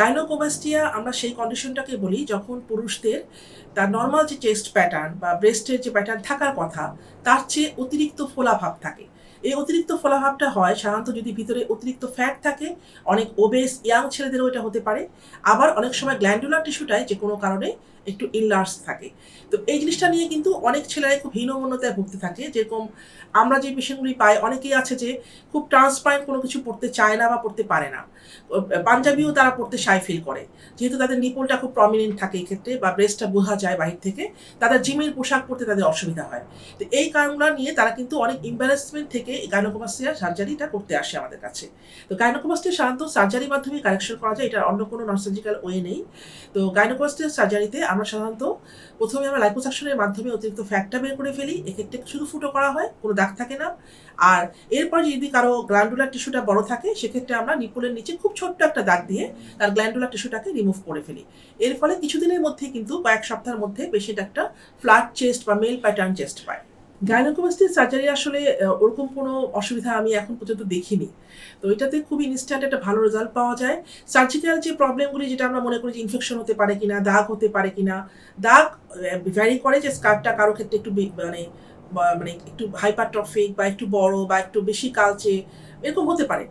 Gynaecomastia আমরা সেই কন্ডিশনটাকে বলি যখন পুরুষদের তার নর্মাল যে চেস্ট প্যাটার্ন বা ব্রেস্টের যে প্যাটার্ন থাকার কথা, তার চেয়ে অতিরিক্ত ফোলাভাব থাকে। এই অতিরিক্ত ফোলাভাবটা হয় সাধারণত যদি ভিতরে অতিরিক্ত ফ্যাট থাকে, অনেক ওবেস ইয়াং ছেলেদেরও এটা হতে পারে। আবার অনেক সময় গ্ল্যান্ডুলার টিস্যুটায় যে কোনো কারণে একটু ইনলার্স থাকে। তো এই জিনিসটা নিয়ে কিন্তু অনেক ছেলেরাই খুব হীনমন্যতায় ভুগতে থাকে। যেরকম আমরা যে পেশেন্টগুলি পাই, অনেকেই আছে যে খুব ট্রান্সপারেন্ট কোনো কিছু পড়তে চায় না বা পড়তে পারে না। পাঞ্জাবিও তারা পড়তে সাই ফিল করে। যেহেতু তাদের নিপলটা খুব প্রমিনেন্ট থাকে এই ক্ষেত্রে বা ব্রেস্টটা বোঝা যায় বাহির থেকে, তাদের জিমের পোশাক পরতে তাদের অসুবিধা হয়। তো এই কারণগুলো নিয়ে তারা কিন্তু অনেক ইম্বারেসমেন্ট থেকে এই গাইনোকোমাস্টিয়া সার্জারিটা করতে আসে আমাদের কাছে। তো গাইনোকোমাস্টিয়া সাধারণত সার্জারির মাধ্যমে কারেকশন করা যায়, এটার অন্য কোনো নন সার্জিক্যাল ওয়ে নেই। তো গাইনোকোমাস্টিয়া সার্জারিতে আমরা সাধারণত প্রথমে আমরা লাইপোসাকশনের মাধ্যমে অতিরিক্ত ফ্যাটটা বের করে ফেলি, এক্ষেত্রে শুধু ফুটো করা হয়, কোনো দাগ থাকে না। আর এরপর যদি কারও গ্ল্যান্ডুলার টিস্যুটা বড় থাকে, সেক্ষেত্রে আমরা নিপুলের নিচে খুব ছোট্ট একটা দাগ দিয়ে তার গ্ল্যান্ডুলার টিস্যুটাকে রিমুভ করে ফেলি। এর ফলে কিছুদিনের মধ্যে কিন্তু কয়েক সপ্তাহের মধ্যে পেশেন্ট একটা ফ্ল্যাট চেস্ট বা মেল প্যাটার্ন চেস্ট পায়। গাইনোকোমাস্টির সার্জারি আসলে ওরকম কোনো অসুবিধা আমি এখন পর্যন্ত দেখিনি। তো এটাতে খুব ইনস্ট্যান্ট একটা ভালো রেজাল্ট পাওয়া যায়। সার্জিক্যাল যে প্রবলেমগুলি যেটা আমরা মনে করি যে ইনফেকশন হতে পারে কিনা, দাগ হতে পারে কিনা, দাগ ভ্যারি করে যে স্কার্টটা কারও ক্ষেত্রে একটু মানে মানে একটু হাইপারট্রফিক বা একটু বড় বা একটু বেশি কালচে, এরকম হতে পারে।